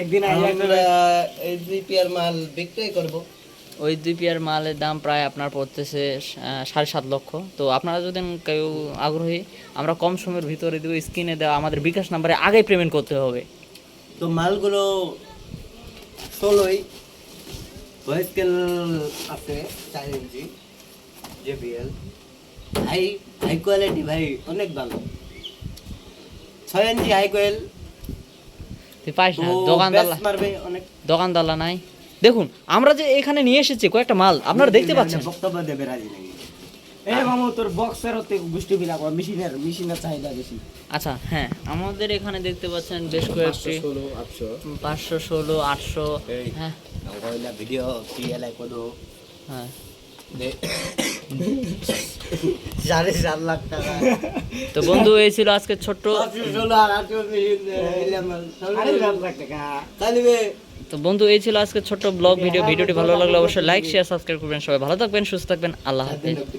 একদিন আমরা এই দুই পেয়ার মাল বিক্রয় করব। ওই দুই পেয়ার মালের দাম প্রায় আপনার পড়তেছে সাড়ে সাত লক্ষ। তো আপনারা যদি কেউ আগ্রহী আমরা কম সময়ের ভিতরে দেবো স্ক্রিনে দেওয়া আমাদের বিকাশ নাম্বারে আগেই পেমেন্ট করতে হবে। তো মালগুলো ষোলোই ভয়েস স্কেল আছে চার inch JBL. High high quality ভাই অনেক ভালো। ছয় ইঞ্চি হাই কোয়েল তুই পাইস না দোকানদার দোকানদারলা নাই। দেখুন আমরা যে এখানে নিয়ে এসেছি কয়েকটা মাল আপনারা দেখতে পাচ্ছেন। বক্তব্য দেবে রাজি নাকি এই মামু তোর বক্সের হতে গোষ্ঠী বিলাক মেশিনের মেশিনের চাহিদা বেশি। আচ্ছা হ্যাঁ আমাদের এখানে দেখতে পাচ্ছেন বেশ কয়েকটি। পাঁচশো ষোলো আটশো হ্যাঁ। কইলা ভিডিও পিএলআই হ্যাঁ। সাড়ে চার লাখ টাকা। তো বন্ধু এই ছিল আজকে ছোট্ট তো বন্ধু এই ছিল আজকে ছোট্ট ব্লগ ভিডিও। ভিডিওটি ভালো লাগলে অবশ্যই লাইক শেয়ার সাবস্ক্রাইব করবেন। সবাই ভালো থাকবেন সুস্থ থাকবেন। আল্লাহ হাফেজ।